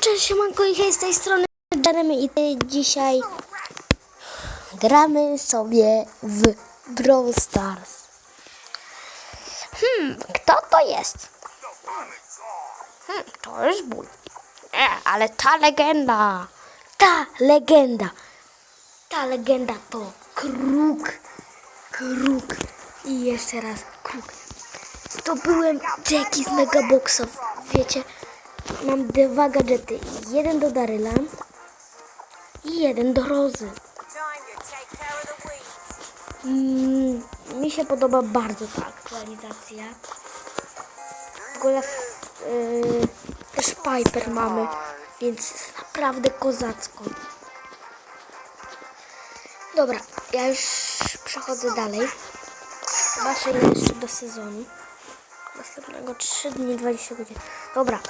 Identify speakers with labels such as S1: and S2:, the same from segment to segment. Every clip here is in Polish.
S1: Cześć, siemanko i hej, z tej strony Jeremy i ty dzisiaj gramy sobie w Brawl Stars. Hmm, kto to jest? Hmm, to jest ból. E, ale ta legenda, ta legenda, ta legenda to Kruk, Kruk i jeszcze raz Kruk. To byłem Jackie z Megaboxów, wiecie? Mam dwa gadżety. Jeden do Daryla i jeden do Rozy. Mm, mi się podoba bardzo ta aktualizacja. W ogóle yy, też Piper mamy, więc jest naprawdę kozacko. Dobra, ja już przechodzę dalej. Zobaczę jeszcze do sezonu. Następnego 3 dni 20 godzin. Dobra,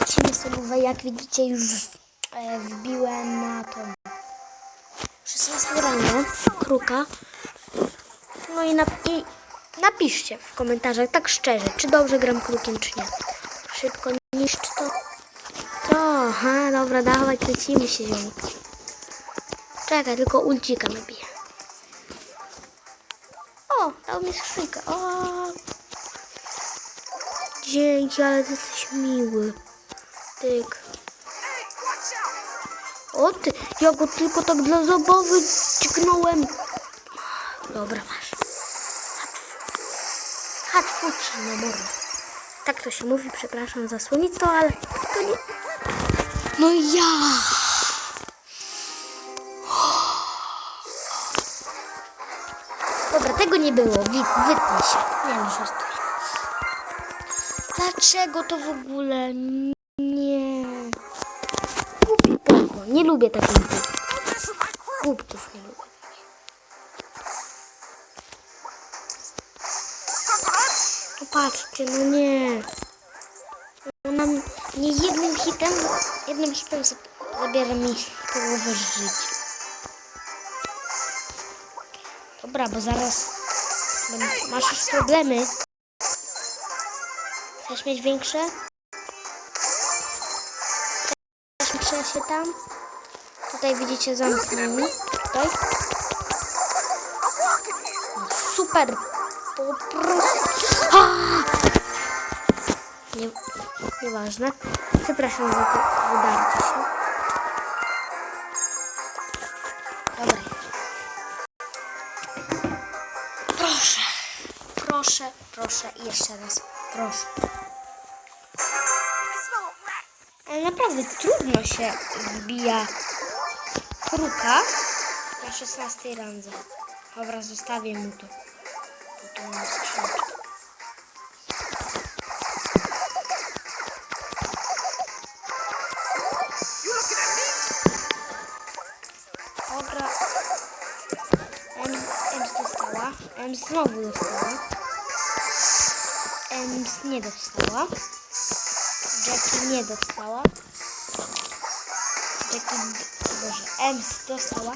S1: lecimy sobie, jak widzicie już e, wbiłem na tą 16 rano kruka. No i, nap i napiszcie w komentarzach tak szczerze, czy dobrze gram krukiem, czy nie. Szybko niszcz to. To, aha, dobra, dawaj, lecimy się ziomek. Czekaj, tylko ulcika nabiję. O, dał mi skrzynkę. O, dzięki, ale ty jesteś miły. Tyk. O ty, ja go tylko tak dla zabawy dźgnąłem. Dobra, masz. Hatfuci na mordę. Tak to się mówi, przepraszam za słownictwo, ale to nie... No ja! Dobra, tego nie było. Wytnij się. Nie no, żartuję. Dlaczego to w ogóle? Nie. Poko. Nie lubię takich. Głupków nie lubię. Popatrzcie, no nie. Ona mi- nie jednym hitem, jednym hitem za- zabiera mi połowę życia. Dobra, bo zaraz masz już problemy. Chcesz mieć większe? Większe się tam? Tutaj widzicie zamknięty. Tutaj. Super. Po prostu. Nie, nieważne. Przepraszam za to wydarcie się. Dobra. Proszę. Proszę, proszę i jeszcze raz. Proszę. Ale naprawdę trudno się wbija kruka na 16 randze. Dobra, zostawię mu to. Bo tu mam. Dobra. Ems, Ems dostała. Ems znowu dostała. Ems nie dostała. Jackie nie dostała. Jackie, boże, Ems dostała.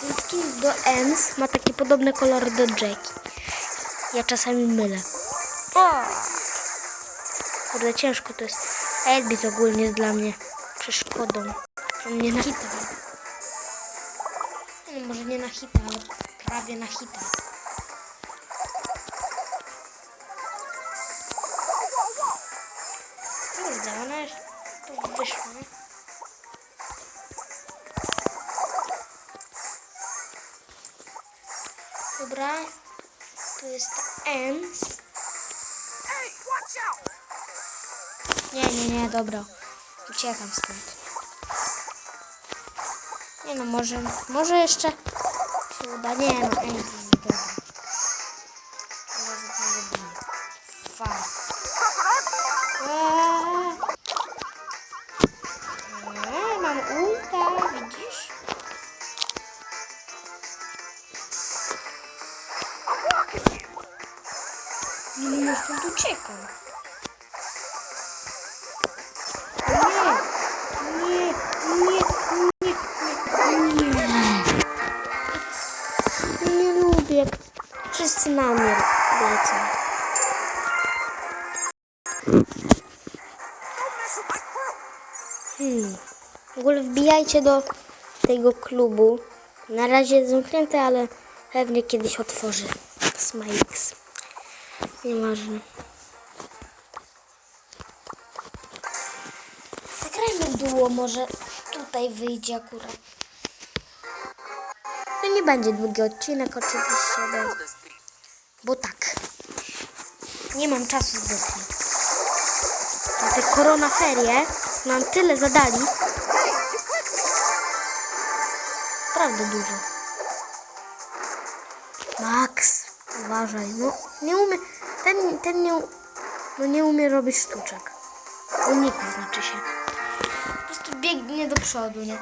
S1: Ten skin do Ems ma takie podobne kolory do Jackie. Ja czasami mylę. O! Kurde, ciężko to jest. Elbit ogólnie jest dla mnie przeszkodą. On mnie na hita. No, może nie na hita, ale prawie na hita. Kurde, ona już tu wyszła. Dobra, tu jest Ems. Nie, nie, nie, dobra. Uciekam stąd. Nie no, może, może jeszcze się uda. Nie no, Ems jest dobra. Fajnie. Uciekam. Nie, nie, nie, nie, lubię, wszyscy na mnie lecą. Hmm. W ogóle wbijajcie do tego klubu. Na razie jest zamknięty, ale pewnie kiedyś otworzy. Smilix. Nieważne. Zagrajmy duo, może tutaj wyjdzie akurat. To nie będzie długi odcinek oczywiście, bo, bo tak. Nie mam czasu zbytnio. Na te koronaferie nam tyle zadali. Naprawdę dużo. Max, uważaj. No, nie umie. Ten, ten nie, no nie umie robić sztuczek. Uników znaczy się. Po prostu biegnie do przodu, nie?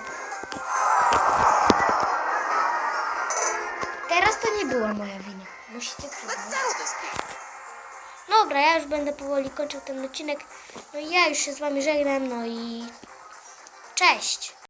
S1: Teraz to nie była moja wina. Musicie przyznać. Dobra, ja już będę powoli kończył ten odcinek. No i ja już się z wami żegnam, no i cześć!